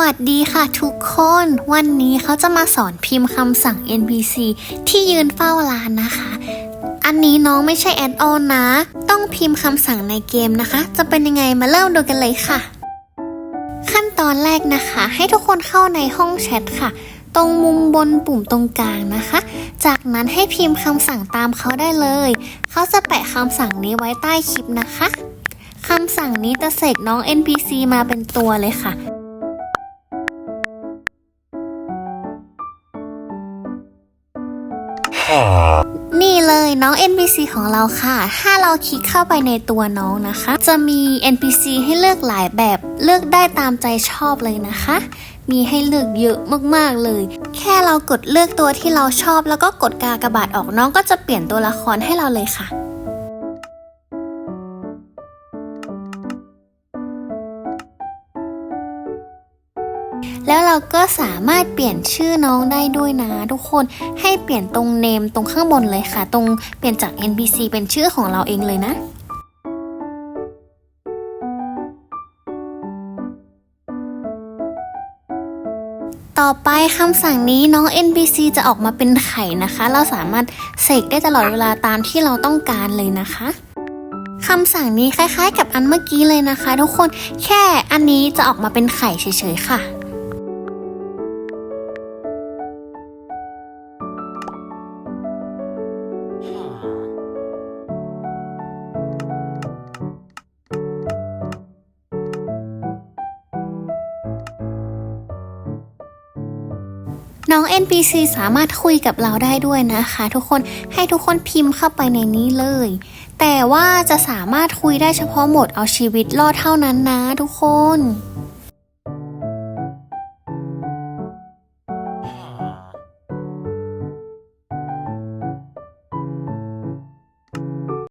วัสดีค่ะทุกคน วันนี้เขาจะมาสอนพิมพ์คำสั่ง NPC ที่ยืนเฝ้าร้านนะคะ อันนี้น้องไม่ใช่แอดออนนะ ต้องพิมพ์คำสั่งในเกมนะคะ จะเป็นยังไงมาเริ่มดูกันเลยค่ะ ขั้นตอนแรกนะคะ ให้ทุกคนเข้าในห้องแชทค่ะ ตรงมุมบนปุ่มตรงกลางนะคะ จากนั้นให้พิมพ์คำสั่งตามเขาได้เลย เขาจะแปะคำสั่งนี้ไว้ใต้คลิปนะคะคำสั่งนี้จะเสกน้อง NPC มาเป็นตัวเลยค่ะ นี่เลยน้อง NPC ของเราค่ะ ถ้าเราคลิกเข้าไปในตัวน้องนะคะ จะมี NPC ให้เลือกหลายแบบ เลือกได้ตามใจชอบเลยนะคะ มีให้เลือกเยอะมากๆเลย แค่เรากดเลือกตัวที่เราชอบ แล้วก็กดกากระบาดออกน้องก็จะเปลี่ยนตัวละครให้เราเลยค่ะ แล้วเราก็สามารถเปลี่ยนชื่อน้องได้ด้วยนะทุกคนให้เปลี่ยนตรงเนมตรงข้างบนเลยค่ะ ตรงเปลี่ยนจาก NPC เป็นชื่อของเราเองเลยนะต่อไปคำสั่งนี้น้อง NPC จะออกมาเป็นไข่นะคะ เราสามารถเสกได้ตลอดเวลาตามที่เราต้องการเลยนะคะคำสั่งนี้คล้ายๆ กับอันเมื่อกี้เลยนะคะ ทุกคนแค่อันนี้จะออกมาเป็นไข่เฉยๆค่ะ น้อง NPC สามารถคุยกับเราได้ด้วยนะคะ ทุกคนให้ทุกคนพิมพ์เข้าไปในนี้เลย แต่ว่าจะสามารถคุยได้เฉพาะหมดเอาชีวิตรอดเท่านั้นนะทุกคน